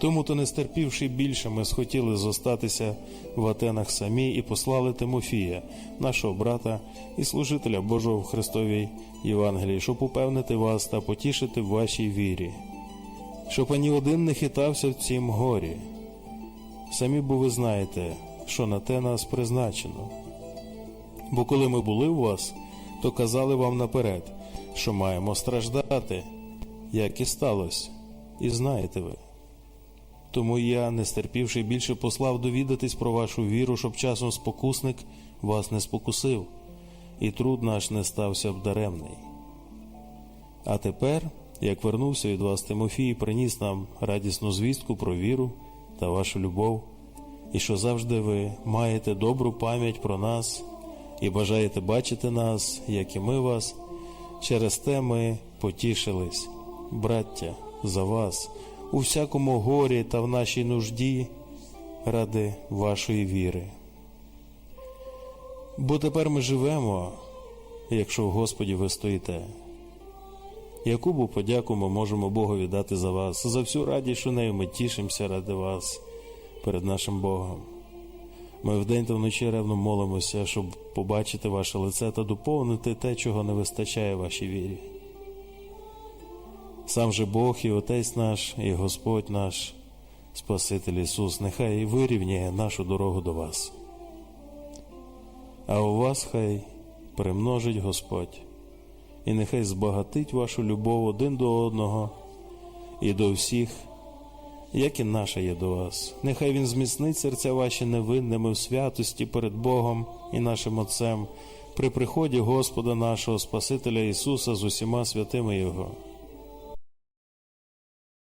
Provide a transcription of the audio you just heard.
Тому то, не стерпівши більше, ми схотіли зостатися в Атенах самі і послали Тимофія, нашого брата і служителя Божого в Христовій Євангелії, щоб упевнити вас та потішити в вашій вірі, щоб ані один не хитався в цім горі. Самі бо ви знаєте, що на те нас призначено. Бо коли ми були у вас, то казали вам наперед, що маємо страждати, як і сталося, і знаєте ви. Тому я, не стерпівши більше, послав довідатись про вашу віру, щоб часом спокусник вас не спокусив, і труд наш не стався б даремний. А тепер, як вернувся від вас Тимофій, приніс нам радісну звістку про віру та вашу любов, і що завжди ви маєте добру пам'ять про нас і бажаєте бачити нас, як і ми вас. Через те ми потішились, браття, за вас у всякому горі та в нашій нужді ради вашої віри. Бо тепер ми живемо, якщо в Господі ви стоїте. Яку б подяку ми можемо Богові дати за вас, за всю радість, що нею ми тішимося ради вас перед нашим Богом. Ми вдень та вночі ревно молимося, щоб побачити ваше лице та доповнити те, чого не вистачає вашій вірі. Сам же Бог і Отець наш, і Господь наш, Спаситель Ісус, нехай вирівняє нашу дорогу до вас. А у вас хай примножить Господь, і нехай збагатить вашу любов один до одного і до всіх, як і наша є до вас. Нехай Він зміцнить серця ваші невинними в святості перед Богом і нашим Отцем при приході Господа нашого Спасителя Ісуса з усіма святими Його.